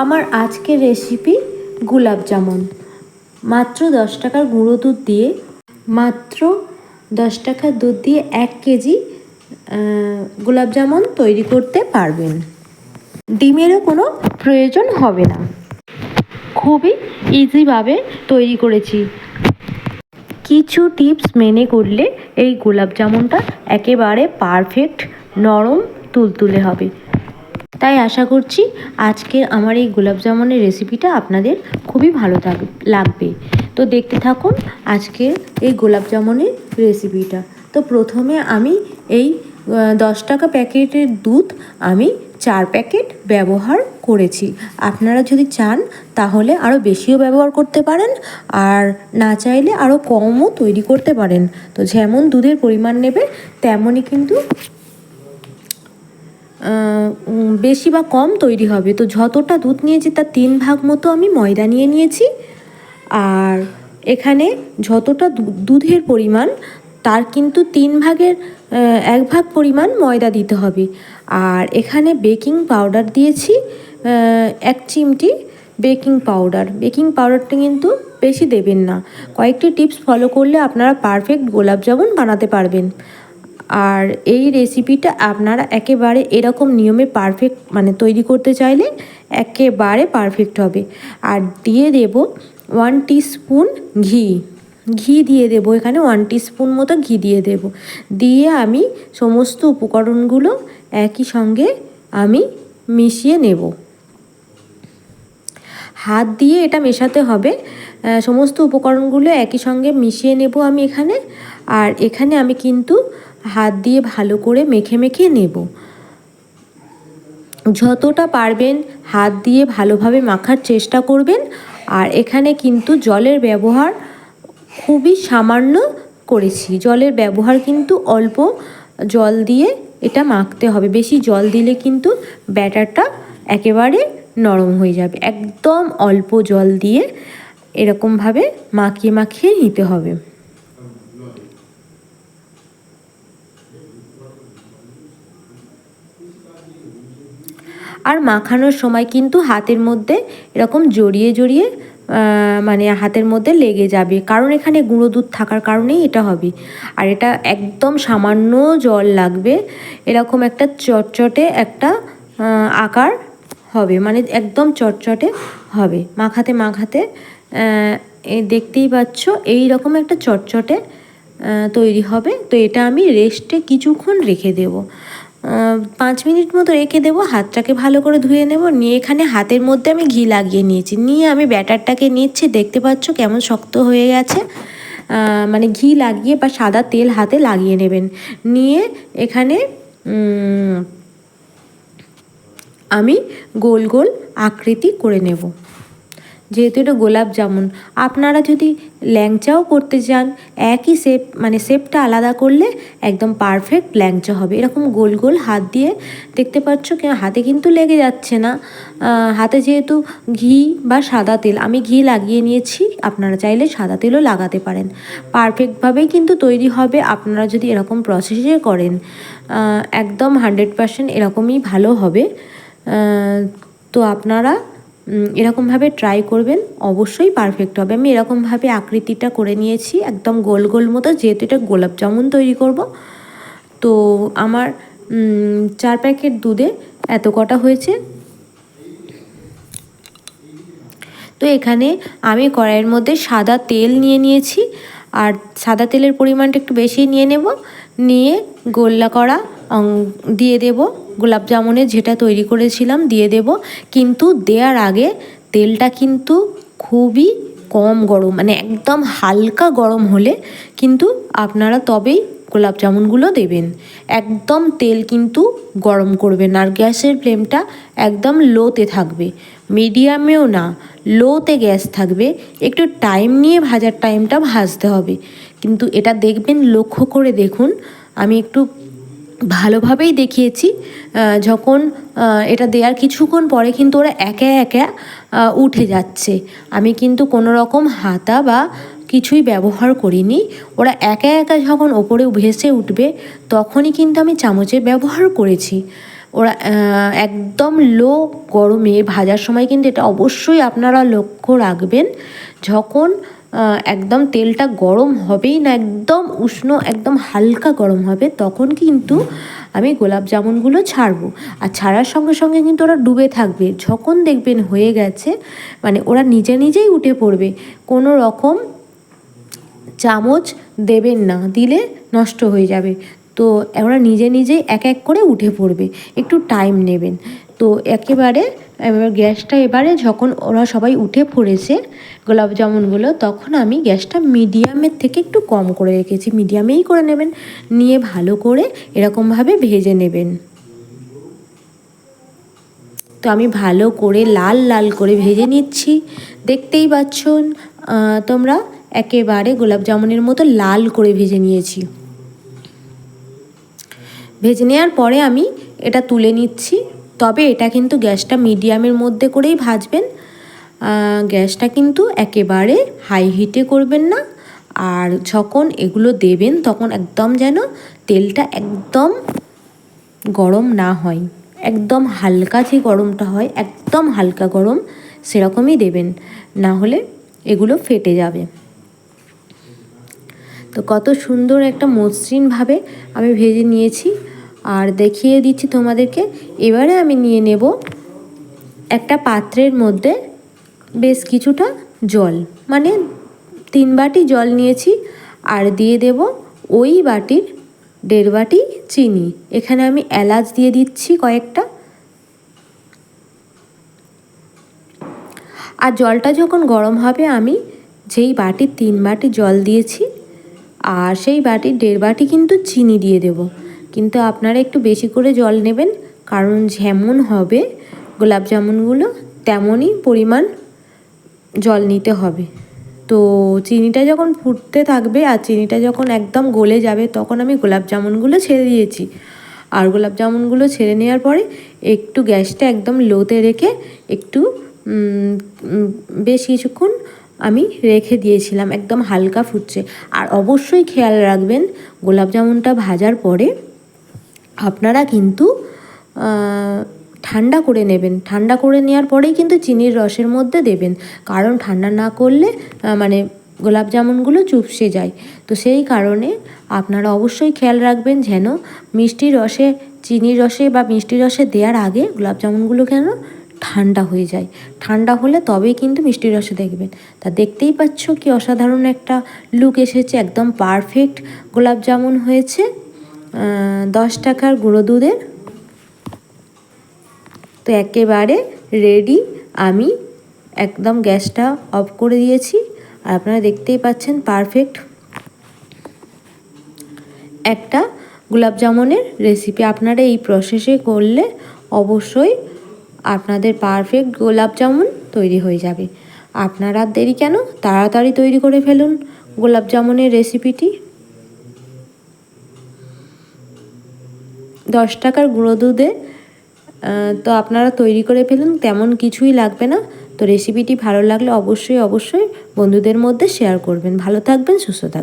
আমার আজকের রেসিপি গোলাপ জামুন মাত্র দশ টাকার গুঁড়ো দুধ দিয়ে, মাত্র দশ টাকার দুধ দিয়ে এক কেজি গোলাপ জামুন তৈরি করতে পারবেন। ডিমেরও কোনো প্রয়োজন হবে না। খুবই ইজিভাবে তৈরি করেছি। কিছু টিপস মেনে করলে এই গোলাপ জামুনটা একেবারে পারফেক্ট নরম তুলতুলে হবে। তাই আশা করছি আজকের আমার এই গোলাপ জামুনের রেসিপিটা আপনাদের খুবই ভালো লাগবে। তো দেখতে থাকুন আজকের এই গোলাপ জামুনের রেসিপিটা তো প্রথমে আমি এই দশ টাকা প্যাকেটের দুধ আমি চার প্যাকেট ব্যবহার করেছি। আপনারা যদি চান তাহলে আরও বেশিও ব্যবহার করতে পারেন, আর না চাইলে আরও কমও তৈরি করতে পারেন। তো যেমন দুধের পরিমাণ নেবে, তেমনই কিন্তু বেশি বা কম তৈরি হবে। তো যতটা দুধ নিয়েছি তার তিন ভাগ মতো আমি ময়দা নিয়ে নিয়েছি। আর এখানে যতটা দুধের পরিমাণ, তার কিন্তু তিন ভাগের এক ভাগ পরিমাণ ময়দা দিতে হবে। আর এখানে বেকিং পাউডার দিয়েছি এক চিমটি বেকিং পাউডার। বেকিং পাউডারটা কিন্তু বেশি দেবেন না। কয়েকটি টিপস ফলো করলে আপনারা পারফেক্ট গোলাপ জামুন বানাতে পারবেন। আর এই রেসিপিটা আপনারা একেবারে এরকম নিয়মে পারফেক্ট মানে তৈরি করতে চাইলে একেবারে পারফেক্ট হবে। আর দিয়ে দেব ওয়ান স্পুন ঘি। ঘি দিয়ে দেবো, এখানে ওয়ান স্পুন মতো ঘি দিয়ে দেব। দিয়ে আমি সমস্ত উপকরণগুলো একই সঙ্গে আমি মিশিয়ে নেব। হাত দিয়ে এটা মেশাতে হবে। সমস্ত উপকরণগুলো একই সঙ্গে মিশিয়ে নেব আমি এখানে। আর এখানে আমি কিন্তু হাত দিয়ে ভালো করে মেখে মেখে নেব। যতটা পারবেন হাত দিয়ে ভালোভাবে মাখার চেষ্টা করবেন। আর এখানে কিন্তু জলের ব্যবহার খুবই সামান্য করেছি। জলের ব্যবহার কিন্তু অল্প জল দিয়ে এটা মাখতে হবে। বেশি জল দিলে কিন্তু ব্যাটারটা একেবারে নরম হয়ে যাবে। একদম অল্প জল দিয়ে এরকমভাবে মাখিয়ে মাখিয়ে নিতে হবে। আর মাখানোর সময় কিন্তু হাতের মধ্যে এরকম জড়িয়ে জড়িয়ে মানে হাতের মধ্যে লেগে যাবে। কারণ এখানে গুঁড়ো দুধ থাকার কারণেই এটা হবে। আর এটা একদম সামান্য জল লাগবে। এরকম একটা চটচটে একটা আকার হবে। মানে একদম চটচটে হবে। মাখাতে মাখাতে দেখতেই পাচ্ছ এই রকম একটা চটচটে তৈরি হবে। তো এটা আমি রেস্টে কিছুক্ষণ রেখে দেবো। পাঁচ মিনিট মতো রেখে দেবো, হাতটাকে ভালো করে ধুয়ে নেব, নিয়ে এখানে হাতের মধ্যে আমি ঘি লাগিয়ে নিয়েছি। নিয়ে আমি ব্যাটারটাকে নিচ্ছি, দেখতে পাচ্ছ কেমন শক্ত হয়ে গেছে। মানে ঘি লাগিয়ে বা সাদা তেল হাতে লাগিয়ে নেবেন। নিয়ে এখানে আমি গোল গোল আকৃতি করে নেব। যেহেতু এটা গোলাপ জামুন, আপনারা যদি ল্যাংচাও করতে চান, একই শেপ মানে শেপটা আলাদা করলে একদম পারফেক্ট ল্যাংচা হবে। এরকম গোল গোল হাত দিয়ে দেখতে পাচ্ছ হাতে কিন্তু লেগে যাচ্ছে না। হাতে যেহেতু ঘি বা সাদা তেল, আমি ঘি লাগিয়ে নিয়েছি, আপনারা চাইলে সাদা তেলও লাগাতে পারেন। পারফেক্টভাবেই কিন্তু তৈরি হবে, আপনারা যদি এরকম প্রসেসে করেন একদম হান্ড্রেড পারসেন্ট এরকমই ভালো হবে। তো আপনারা এরকমভাবে ট্রাই করবেন, অবশ্যই পারফেক্ট হবে। আমি এরকমভাবে আকৃতিটা করে নিয়েছি, একদম গোল গোল মতো, যেহেতু এটা গোলাপ জামুন তৈরি করব। তো আমার চার প্যাকেট দুধে এত কটা হয়েছে? তো এখানে আমি কড়াইয়ের মধ্যে সাদা তেল নিয়ে নিয়েছি, আর সাদা তেলের পরিমাণটা একটু বেশি নিয়ে নেব, নিয়ে গোল্লা করা দিয়ে দেব। গোলাপ জামুনের যেটা তৈরি করেছিলাম দিয়ে দেব। কিন্তু দেওয়ার আগে তেলটা কিন্তু খুবই কম গরম মানে একদম হালকা গরম হলে কিন্তু আপনারা তবেই গোলাপ জামুনগুলো দেবেন। একদম তেল কিন্তু গরম করবেন আর গ্যাসের ফ্লেমটা একদম লোতে থাকবে। মিডিয়ামেও না, লোতে গ্যাস থাকবে। একটু টাইম নিয়ে ভাজার টাইমটা ভাজতে হবে। কিন্তু এটা দেখবেন, লক্ষ্য করে দেখুন, আমি একটু ভালোভাবেই দেখিয়েছি যখন এটা দেওয়ার কিছুক্ষণ পরে কিন্তু ওরা একে একে উঠে যাচ্ছে। আমি কিন্তু কোনো রকম হাতা বা কিছুই ব্যবহার করিনি। ওরা একা একা যখন ওপরে ভেসে উঠবে, তখনই কিন্তু আমি চামচের ব্যবহার করেছি। ওরা একদম লো গরমে ভাজার সময় কিন্তু এটা অবশ্যই আপনারা লক্ষ্য রাখবেন, যখন একদম তেলটা গরম হবেই না, একদম উষ্ণ, একদম হালকা গরম হবে, তখন কিন্তু আমি গোলাপ জামুনগুলো ছাড়বো। আর ছাড়ার সঙ্গে সঙ্গে কিন্তু ওরা ডুবে থাকবে। যখন দেখবেন হয়ে গেছে মানে ওরা নিজে নিজেই উঠে পড়বে। কোনো রকম চামচ দেবেন না, দিলে নষ্ট হয়ে যাবে। তো ওরা নিজে নিজেই এক এক করে উঠে পড়বে। একটু টাইম নেবেন। তো একেবারে এবার গ্যাসটা এবারে যখন ওরা সবাই উঠে পড়েছে গোলাপ জামুনগুলো তখন আমি গ্যাসটা মিডিয়ামের থেকে একটু কম করে রেখেছি। মিডিয়ামেই করে নেবেন নিয়ে ভালো করে এরকমভাবে ভেজে নেবেন। তো আমি ভালো করে লাল লাল করে ভেজে নিচ্ছি। দেখতেই পাচ্ছন আহ, তোমরা একেবারে গোলাপ জামুনের মতো লাল করে ভেজে নিয়েছি। ভেজে নেওয়ার পরে আমি এটা তুলে নিচ্ছি। তবে এটা কিন্তু গ্যাসটা মিডিয়ামের মধ্যে করেই ভাজবেন। গ্যাসটা কিন্তু একেবারে হাই হিটে করবেন না। আর যখন এগুলো দেবেন তখন একদম যেন তেলটা একদম গরম না হয়। একদম হালকা যে গরমটা হয়, একদম হালকা গরম সেরকমই দেবেন। না হলে এগুলো ফেটে যাবে। তো কত সুন্দর একটা মসৃণভাবে আমি ভেজে নিয়েছি। আর দেখিয়ে দিচ্ছি তোমাদেরকে। এবারে আমি নিয়ে নেব একটা পাত্রের মধ্যে বেশ কিছুটা জল। মানে তিন বাটি জল নিয়েছি আর দিয়ে দেব ওই বাটির দেড় বাটি চিনি। এখানে আমি এলাচ দিয়ে দিচ্ছি কয়েকটা। আর জলটা যখন গরম হবে, আমি যেই বাটির তিন বাটি জল দিয়েছি, আর সেই বাটির দেড় বাটি কিন্তু চিনি দিয়ে দেব। কিন্তু আপনারা একটু বেশি করে জল নেবেন, কারণ যেমন হবে গোলাপ জামুনগুলো, তেমনই পরিমাণ জল নিতে হবে। তো চিনিটা যখন ফুটতে থাকবে আর চিনিটা যখন একদম গলে যাবে, তখন আমি গোলাপ জামুনগুলো ছেড়ে দিয়েছি। আর গোলাপ জামুনগুলো ছেড়ে নেওয়ার পরে একটু গ্যাসটা একদম লোতে রেখে একটু বেশ কিছুক্ষণ আমি রেখে দিয়েছিলাম, একদম হালকা ফুটছে। আর অবশ্যই খেয়াল রাখবেন, গোলাপ জামুনটা ভাজার পরে আপনারা কিন্তু ঠান্ডা করে নেবেন। ঠান্ডা করে নেওয়ার পরেই কিন্তু চিনির রসের মধ্যে দেবেন। কারণ ঠান্ডা না করলে মানে গোলাপ জামুনগুলো চুপসে যায়। তো সেই কারণে আপনারা অবশ্যই খেয়াল রাখবেন যেন মিষ্টি রসে চিনির রসে বা মিষ্টি রসে দেওয়ার আগে গোলাপ জামুনগুলো কেন ঠান্ডা হয়ে যায়। ঠান্ডা হলে তবেই কিন্তু মিষ্টি রসে দেখবেন। তা দেখতেই পাচ্ছ কি অসাধারণ একটা লুক এসেছে। একদম পারফেক্ট গোলাপ জামুন হয়েছে। দশ টাকার গুঁড়ো দুধের। তো একেবারে রেডি আমি একদম গ্যাসটা অফ করে দিয়েছি। আর আপনারা দেখতেই পাচ্ছেন পারফেক্ট একটা গোলাপ জামুনের রেসিপি আপনারা এই প্রসেসে করলে অবশ্যই আপনাদের পারফেক্ট গোলাপ জামুন তৈরি হয়ে যাবে। আপনারা দেরি কেন? তাড়াতাড়ি তৈরি করে ফেলুন গোলাপ জামুনের রেসিপিটি দশ টাকার গুঁড়ো দুধে তো আপনারা তৈরি করে ফেলুন, তেমন কিছুই লাগবে না। তো রেসিপিটি ভালো লাগলে অবশ্যই অবশ্যই বন্ধুদের মধ্যে শেয়ার করবেন। ভালো থাকবেন, সুস্থ থাকবেন।